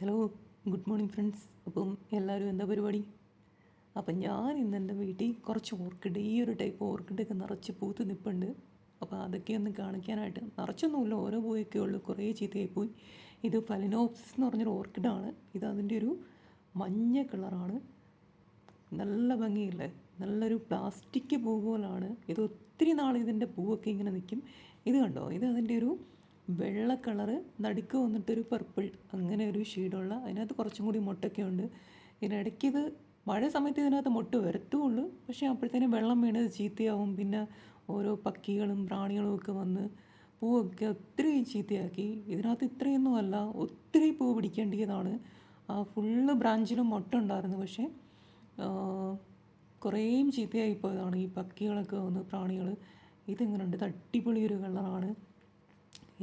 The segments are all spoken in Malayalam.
ഹലോ ഗുഡ് മോർണിംഗ് ഫ്രണ്ട്സ് അപ്പം എല്ലാവരും എന്താ പരിപാടി? അപ്പം ഞാൻ ഇന്ന് എന്റെ വീട്ടിൽ കുറച്ച് ഓർക്കിഡ് ഈ ഒരു ടൈപ്പ് ഓർക്കിഡൊക്കെ നിറച്ച് പൂത്ത് നിൽപ്പുണ്ട് അപ്പോൾ അതൊക്കെ ഒന്ന് കാണിക്കാനായിട്ട് നിറച്ചൊന്നുമില്ല ഓരോ പൂവൊക്കെ ഉള്ളൂ കുറേ ചീത്തയായി പോയി ഇത് ഫലിനോപ്സിസ് എന്ന് പറഞ്ഞൊരു ഓർക്കിഡാണ് ഇത് അതിന്റെ ഒരു മഞ്ഞ കളറാണ് നല്ല ഭംഗിയില്ലേ? നല്ലൊരു പ്ലാസ്റ്റിക് പൂ പോലാണ് ഇത് ഒത്തിരി നാൾ ഇതിന്റെ പൂവൊക്കെ ഇങ്ങനെ നിൽക്കും. ഇത് കണ്ടോ? ഇത് അതിന്റെ ഒരു വെള്ള കളറ് നടുക്ക് വന്നിട്ടൊരു പർപ്പിൾ അങ്ങനെ ഒരു ഷെയ്ഡുള്ള അതിനകത്ത് കുറച്ചും കൂടി മുട്ടൊക്കെ ഉണ്ട്. ഇതിനിടയ്ക്ക് ഇത് മഴ സമയത്ത് ഇതിനകത്ത് മുട്ട വരത്തുള്ളൂ. പക്ഷേ അപ്പോഴത്തേനും വെള്ളം വീണത് ചീത്തയാവും. പിന്നെ ഓരോ പക്കികളും പ്രാണികളും ഒക്കെ വന്ന് പൂവൊക്കെ ഒത്തിരി ചീത്തയാക്കി. ഇതിനകത്ത് ഇത്രയൊന്നും അല്ല ഒത്തിരി പൂ പിടിക്കേണ്ടിയതാണ്. ആ ഫുള്ള് ബ്രാഞ്ചിലും മുട്ട ഉണ്ടായിരുന്നു. പക്ഷേ കുറേയും ചീത്തയായി പോയതാണ്. ഈ പക്കികളൊക്കെ വന്ന് പ്രാണികൾ ഇതിങ്ങനെയുണ്ട് തട്ടിപ്പൊളി ഒരു കളറാണ്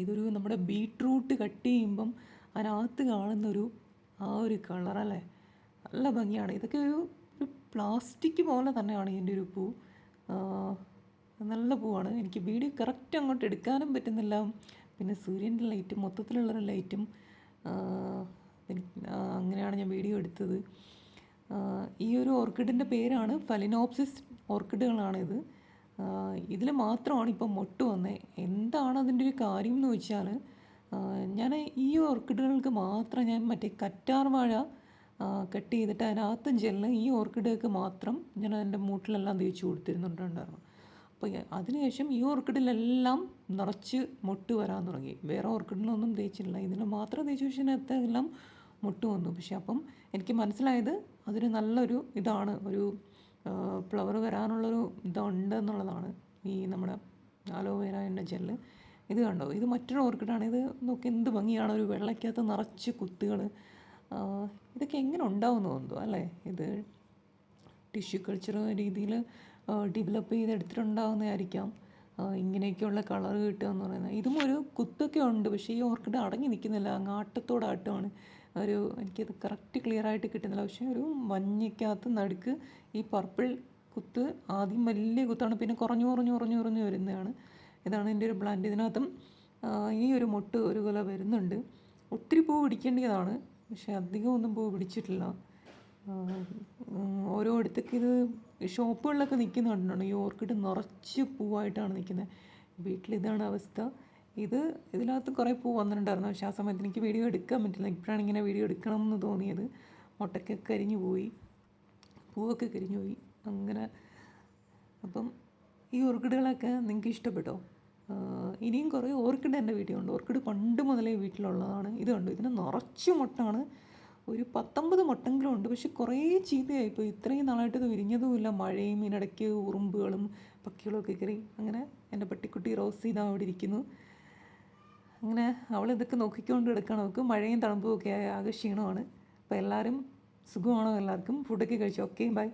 ഇതൊരു നമ്മുടെ ബീട്രൂട്ട് കട്ട് ചെയ്യുമ്പം അതിനകത്ത് കാണുന്നൊരു ആ ഒരു കളറല്ലേ നല്ല ഭംഗിയാണ്. ഇതൊക്കെ ഒരു ഒരു പ്ലാസ്റ്റിക് പോലെ തന്നെയാണ് ഇതിന്റെ ഒരു പൂ. നല്ല പൂവാണ്. എനിക്ക് വീഡിയോ കറക്റ്റ് അങ്ങോട്ട് എടുക്കാനും പറ്റുന്നില്ല. പിന്നെ സൂര്യന്റെ ലൈറ്റും മൊത്തത്തിലുള്ളൊരു ലൈറ്റും അങ്ങനെയാണ് ഞാൻ വീഡിയോ എടുത്തത്. ഈ ഒരു ഓർക്കിഡിന്റെ പേരാണ് ഫലിനോപ്സിസ് ഓർക്കിഡുകളാണിത്. ഇതിൽ മാത്രമാണ് ഇപ്പം മൊട്ട് വന്നത് എന്താണ് അതിന്റെ ഒരു കാര്യം എന്ന് വെച്ചാൽ ഞാൻ ഈ ഓർക്കിഡുകൾക്ക് മാത്രം ഞാൻ മറ്റേ കറ്റാർ വാഴ കട്ട് ചെയ്തിട്ട് അതിനകത്ത് ജെല്ല് ഈ ഓർക്കിഡുകൾക്ക് മാത്രം ഞാൻ അതിന്റെ മൂട്ടിലെല്ലാം തേച്ച് കൊടുത്തിരുന്നുണ്ടായിരുന്നു അപ്പോൾ അതിനുശേഷം ഈ ഓർക്കിഡിലെല്ലാം നിറച്ച് മൊട്ട് വരാൻ തുടങ്ങി. വേറെ ഓർക്കിഡിലൊന്നും തേച്ചില്ല. ഇതിന് മാത്രം തേച്ച് എല്ലാം മുട്ട് വന്നു. പക്ഷെ അപ്പം എനിക്ക് മനസ്സിലായത് അതൊരു നല്ലൊരു ഇതാണ്. ഒരു ഫ്ലവർ വരാനുള്ളൊരു ഇതുണ്ട് എന്നുള്ളതാണ് ഈ നമ്മുടെ ആലോവേരന്റെ ജെല്ല് ഇത് കണ്ടോ? ഇത് മറ്റൊരു ഓർക്കിഡാണ് ഇത് നോക്കി എന്ത് ഭംഗിയാണ്. ഒരു വെള്ളയ്ക്കകത്ത് നിറച്ച് കുത്തുകൾ ഇതൊക്കെ എങ്ങനെ ഉണ്ടാവുമെന്ന് തോന്നുന്നു അല്ലേ? ഇത് ടിഷ്യൂ കൾച്ചർ രീതിയിൽ ഡെവലപ്പ് ചെയ്തെടുത്തിട്ടുണ്ടാവുന്നതായിരിക്കാം. ഇങ്ങനെയൊക്കെയുള്ള കളർ കിട്ടുക എന്ന് പറയുന്നത്. ഇതും ഒരു കുത്തൊക്കെ ഉണ്ട്. പക്ഷേ ഈ ഓർക്കിഡ് അടങ്ങി നിൽക്കുന്നില്ല. അങ്ങ് ആട്ടത്തോടാട്ടമാണ് ഒരു എനിക്കത് കറക്റ്റ് ക്ലിയർ ആയിട്ട് കിട്ടുന്നില്ല. പക്ഷേ ഒരു മഞ്ഞയ്ക്കകത്ത് നടുക്ക് ഈ പർപ്പിൾ കുത്ത് ആദ്യം വലിയ കുത്താണ്. പിന്നെ കുറഞ്ഞു കുറഞ്ഞു കുറഞ്ഞു കുറഞ്ഞു വരുന്നതാണ്. ഇതാണ് എന്റെ ഒരു ബ്ലാൻഡ് ഇതിനകത്തും ഈ ഒരു മൊട്ട് ഒരു കൊല വരുന്നുണ്ട്. ഒത്തിരി പൂ പിടിക്കേണ്ടതാണ്. പക്ഷേ അധികം ഒന്നും പൂ പിടിച്ചിട്ടില്ല. ഓരോ ഇടത്തേക്ക് ഇത് ഷോപ്പുകളിലൊക്കെ നിൽക്കുന്നുണ്ടോ ഈ ഓർക്കിഡ് നിറച്ച് പൂവായിട്ടാണ് നിൽക്കുന്നത്. വീട്ടിൽ ഇതാണ് അവസ്ഥ. ഇത് ഇതിനകത്ത് കുറേ പൂ വന്നിട്ടുണ്ടായിരുന്നു. പക്ഷേ ആ സമയത്ത് എനിക്ക് വീഡിയോ എടുക്കാൻ പറ്റില്ല. ഇപ്പോഴാണ് ഇങ്ങനെ വീഡിയോ എടുക്കണം എന്ന് തോന്നിയത്. മുട്ടയ്ക്ക് കരിഞ്ഞു പോയി. പൂവൊക്കെ കരിഞ്ഞു പോയി. അങ്ങനെ. അപ്പം ഈ ഓർക്കിഡുകളൊക്കെ നിങ്ങൾക്ക് ഇഷ്ടപ്പെട്ടോ? ഇനിയും കുറേ ഓർക്കിഡ് എന്റെ വീഡിയോ ഉണ്ട് ഓർക്കിഡ് പണ്ട് മുതലേ വീട്ടിലുള്ളതാണ്. ഇത് കണ്ടു. ഇതിന് നിറച്ച് മുട്ടാണ്. ഒരു പത്തൊമ്പത് മുട്ടെങ്കിലും ഉണ്ട്. പക്ഷെ കുറേ ചീത്തയായിപ്പോയി. ഇത്രയും നാളായിട്ട് ഇത് വിരിഞ്ഞതുമില്ല. മഴയും ഇതിനിടയ്ക്ക് ഉറുമ്പുകളും പക്കികളൊക്കെ കയറി. അങ്ങനെ എന്റെ പട്ടിക്കുട്ടി റോസ് ചെയ്താൽ അവിടെ ഇരിക്കുന്നു. അങ്ങനെ അവൾ ഇതൊക്കെ നോക്കിക്കൊണ്ട് എടുക്കണം അവൾക്ക് മഴയും തണുപ്പും ഒക്കെ ആകെ ക്ഷീണമാണ്. അപ്പോൾ എല്ലാവരും സുഖമാണോ എല്ലാവർക്കും? ഫുഡൊക്കെ കഴിച്ചു? Okay bye